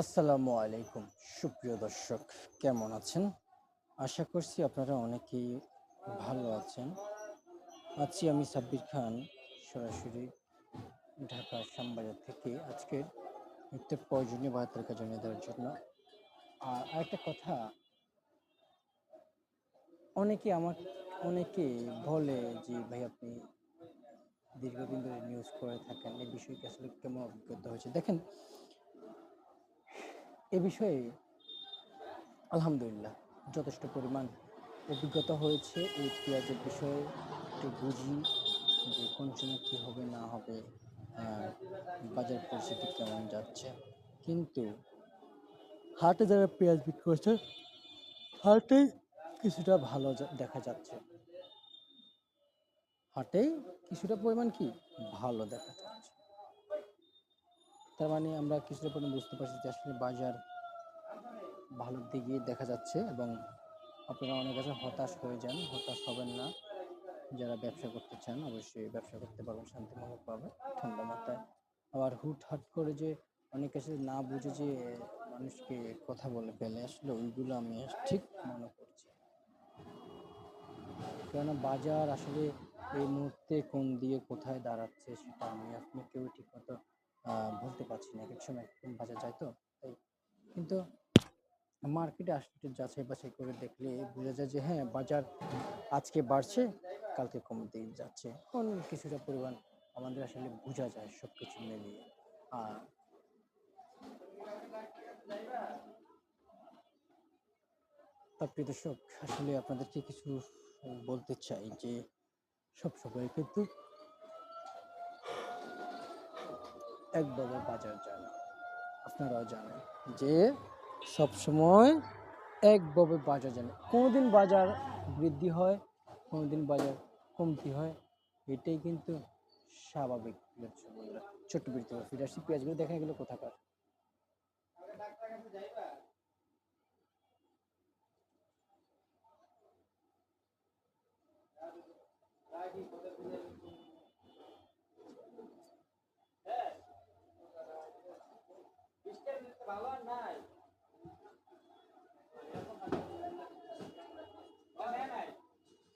আসসালামু আলাইকুম। সুপ্রিয় দর্শক, কেমন আছেন? আশা করছি আপনারা অনেকেই ভালো আছেন। আছি আমি সাব্বির খান, সরাসরি ঢাকা শ্যামবাজার থেকে আজকের নিত্য প্রয়োজনীয় বার্তালিকা জানিয়ে দেওয়ার জন্য। আর আরেকটা কথা, অনেকে আমার অনেকে বলে যে, ভাই, আপনি দীর্ঘদিন ধরে নিউজ করে থাকেন এই বিষয়টি আসলে কেমন অভিজ্ঞতা হয়েছে? দেখেন এ বিষয়ে আলহামদুলিল্লাহ যথেষ্ট পরিমাণ অভিজ্ঞতা হয়েছে। এই পেঁয়াজের বিষয়ে একটু বুঝি যে কোন সময় কী হবে, না হবে বাজার পরিস্থিতি কেমন যাচ্ছে। কিন্তু হাটে যারা পেঁয়াজ বিক্রি করছে, হাটে কিছুটা ভালো দেখা যাচ্ছে। হাটে কিছুটা পরিমাণ কি? ভালো দেখা যাচ্ছে। তার মানে আমরা কিছুটা পরিমাণ বুঝতে পারছি যে আসলে বাজার ভালোর দিকে দেখা যাচ্ছে এবং আপনারা অনেক কাছে হতাশ হয়ে যান, হতাশ হবেন না। যারা ব্যবসা করতে চান অবশ্যই ব্যবসা করতে পারবেন, শান্তিমূলক পাবে ঠান্ডা মাথায় আবার হুট হাট করে যে অনেক কাছে না বুঝে যে মানুষকে কথা বলে ফেলে, আসলে ওইগুলো আমি ঠিক মনে করছি কেননা বাজার আসলে এই মুহূর্তে কোন দিয়ে কোথায় দাঁড়াচ্ছে সেটা আমি, আপনি কেউ ঠিক মতো বলতে পারছি না এক সময় কোন বাজার যায় তো, তাই। কিন্তু মার্কেটে আসলে যাচাই বাছাই করে দেখলে বোঝা যায় যে হ্যাঁ বাজার আজকে বাড়ছে, কালকে কমে দিয়ে যাচ্ছে। কোন কিছুটা পরিমাণ আমাদের আসলে বোঝা যায় সব কিছু মিলিয়ে। আর প্রিয় দর্শক, আসলে আপনাদেরকে কিছু বলতে চাই যে সব সময় কিন্তু একভাবে বাজার যায় না। আপনারাও জানেন যে সব সময় একভাবে বাজার যায় না। কোনোদিন বাজার বৃদ্ধি হয়, কোনোদিন বাজার কমতি হয়। এটাই কিন্তু স্বাভাবিক বন্ধুরা। ছোট্ট বৃত্তি ফিরে আসছি। পেঁয়াজগুলো দেখা গেলো কোথাকার।